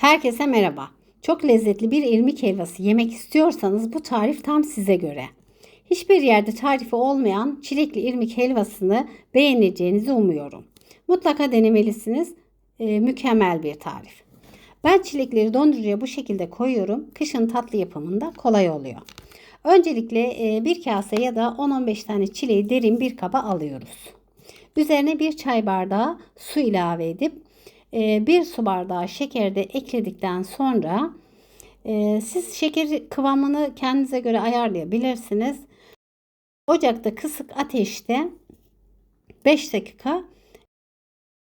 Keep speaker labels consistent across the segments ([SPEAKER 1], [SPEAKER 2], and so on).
[SPEAKER 1] Herkese merhaba. Çok lezzetli bir irmik helvası yemek istiyorsanız bu tarif tam size göre. Hiçbir yerde tarifi olmayan çilekli irmik helvasını beğeneceğinizi umuyorum. Mutlaka denemelisiniz. Ee, mükemmel bir tarif. Ben çilekleri dondurucuya bu şekilde koyuyorum. Kışın tatlı yapımında kolay oluyor. Öncelikle e, bir kase ya da 10-15 tane çileği derin bir kaba alıyoruz. Üzerine bir çay bardağı su ilave edip e, bir su bardağı şeker de ekledikten sonra e, siz şeker kıvamını kendinize göre ayarlayabilirsiniz. Ocakta kısık ateşte 5 dakika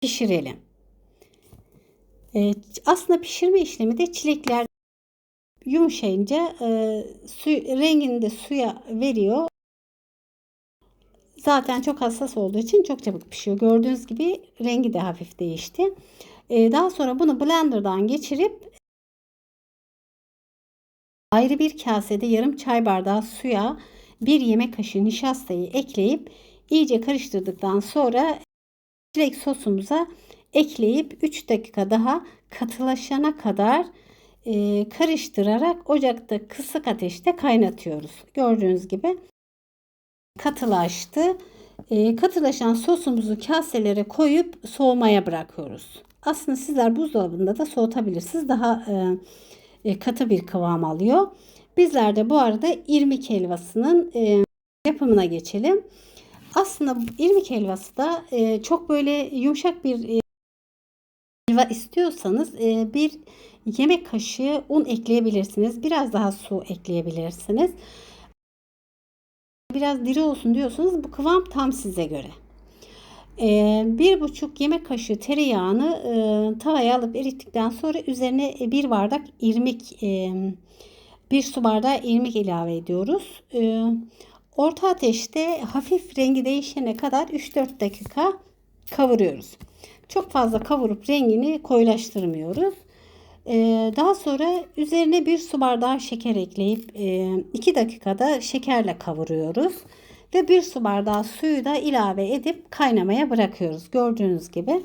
[SPEAKER 1] pişirelim. E, aslında pişirme işlemi de çilekler yumuşayınca e, rengini de suya veriyor. Zaten çok hassas olduğu için çok çabuk pişiyor. Gördüğünüz gibi rengi de hafif değişti. Ee, daha sonra bunu blenderdan geçirip ayrı bir kasede yarım çay bardağı suya bir yemek kaşığı nişastayı ekleyip iyice karıştırdıktan sonra çilek sosumuza ekleyip 3 dakika daha katılaşana kadar e, karıştırarak ocakta kısık ateşte kaynatıyoruz. Gördüğünüz gibi katılaştı. E, katılaşan sosumuzu kaselere koyup soğumaya bırakıyoruz. Aslında sizler buzdolabında da soğutabilirsiniz. Daha e, e, katı bir kıvam alıyor. Bizler de bu arada irmik helvasının e, yapımına geçelim. Aslında irmik helvası da çok böyle yumuşak bir e, helva istiyorsanız bir yemek kaşığı un ekleyebilirsiniz. Biraz daha su ekleyebilirsiniz. Biraz diri olsun diyorsanız bu kıvam tam size göre. Ee, bir buçuk yemek kaşığı tereyağını e, tavaya alıp erittikten sonra üzerine bir bardak irmik e, bir su bardağı irmik ilave ediyoruz. E, orta ateşte hafif rengi değişene kadar 3-4 dakika kavuruyoruz. Çok fazla kavurup rengini koyulaştırmıyoruz. Ee, daha sonra üzerine bir su bardağı şeker ekleyip 2 e, dakikada şekerle kavuruyoruz. Ve bir su bardağı suyu da ilave edip kaynamaya bırakıyoruz. Gördüğünüz gibi.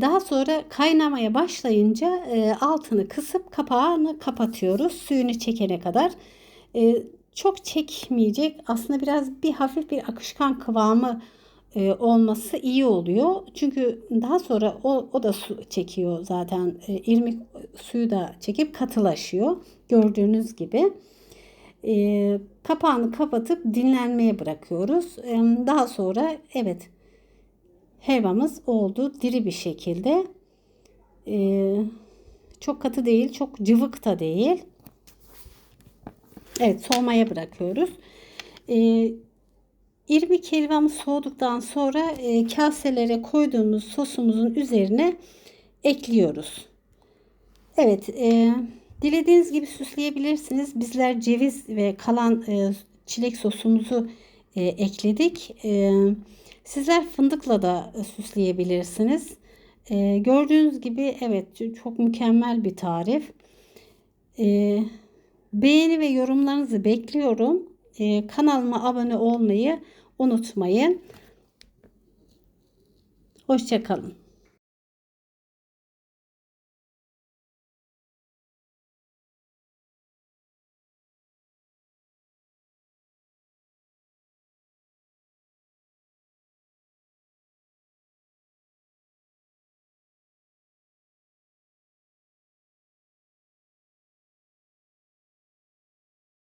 [SPEAKER 1] Daha sonra kaynamaya başlayınca e, altını kısıp kapağını kapatıyoruz. Suyunu çekene kadar. E, çok çekmeyecek. Aslında biraz bir hafif bir akışkan kıvamı e, olması iyi oluyor. Çünkü daha sonra o, o da su çekiyor zaten. E, irmik suyu da çekip katılaşıyor. Gördüğünüz gibi. E, kapağını kapatıp dinlenmeye bırakıyoruz. E, daha sonra evet helvamız oldu diri bir şekilde. E, çok katı değil, çok cıvık da değil. Evet soğumaya bırakıyoruz. E, İrmik helvamız soğuduktan sonra e, kaselere koyduğumuz sosumuzun üzerine ekliyoruz. Evet, e, dilediğiniz gibi süsleyebilirsiniz. Bizler ceviz ve kalan e, çilek sosumuzu e, ekledik. E, sizler fındıkla da süsleyebilirsiniz. E, gördüğünüz gibi evet çok mükemmel bir tarif. E, beğeni ve yorumlarınızı bekliyorum. E, kanalıma abone olmayı unutmayın. Hoşçakalın.